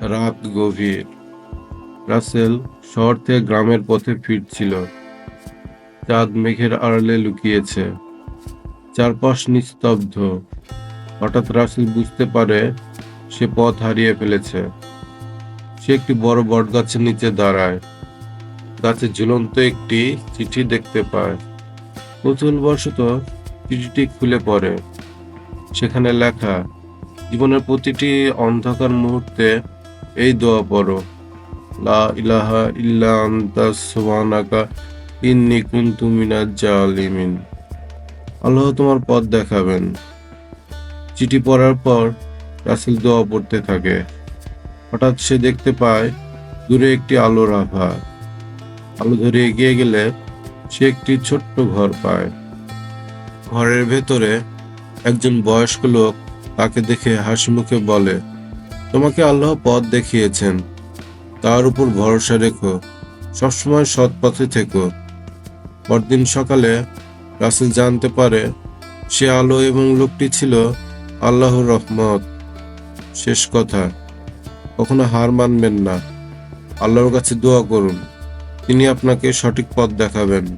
রাত গভীর। রাসেল শহর থেকে গ্রামের পথে ফিরছিল। চাঁদ মেঘের আড়ালে লুকিয়েছে। চারপাশ নিস্তব্ধ। হঠাৎ রাসেল বুঝতে পারে সে পথ হারিয়ে ফেলেছে। সে একটি বড় বটগাছের নিচে দাঁড়ায়। গাছে ঝুলন্ত একটি চিঠি দেখতে পায়। কৌতূহলবশত চিঠিটি খুলে পড়ে। সেখানে লেখা, জীবনের প্রতিটি অন্ধকার মুহূর্তে এই দোয়া পড়ো। লা ইলাহা ইল্লা আনতা সুবহানাকা ইন্নী কুনতু মিনাজ জালিমিন। আল্লাহ তোমার পথ দেখাবেন। চিঠি পড়ার পর রাসেল দোয়া পড়তে থাকে। হঠাৎ সে দেখতে পায় দূরে একটি আলোর আভা আলো ধরে এগিয়ে গেলে সে একটি ছোট্ট ঘর পায়। ঘরের ভেতরে একজন বয়স্ক লোক তাকে দেখে হাসি মুখে বলে তোমাকে আল্লাহ পথ দেখিয়েছেন। তার উপর ভরসা রেখো। সবসময় সৎ পথে থেকো। পরদিন সকালে রাসেল জানতে পারে, সে আলো এবং লোকটি ছিল আল্লাহর রহমত। শেষ কথা, কখনো হার মানবেন না। আল্লাহর কাছে দোয়া করুন। তিনি আপনাকে সঠিক পথ দেখাবেন।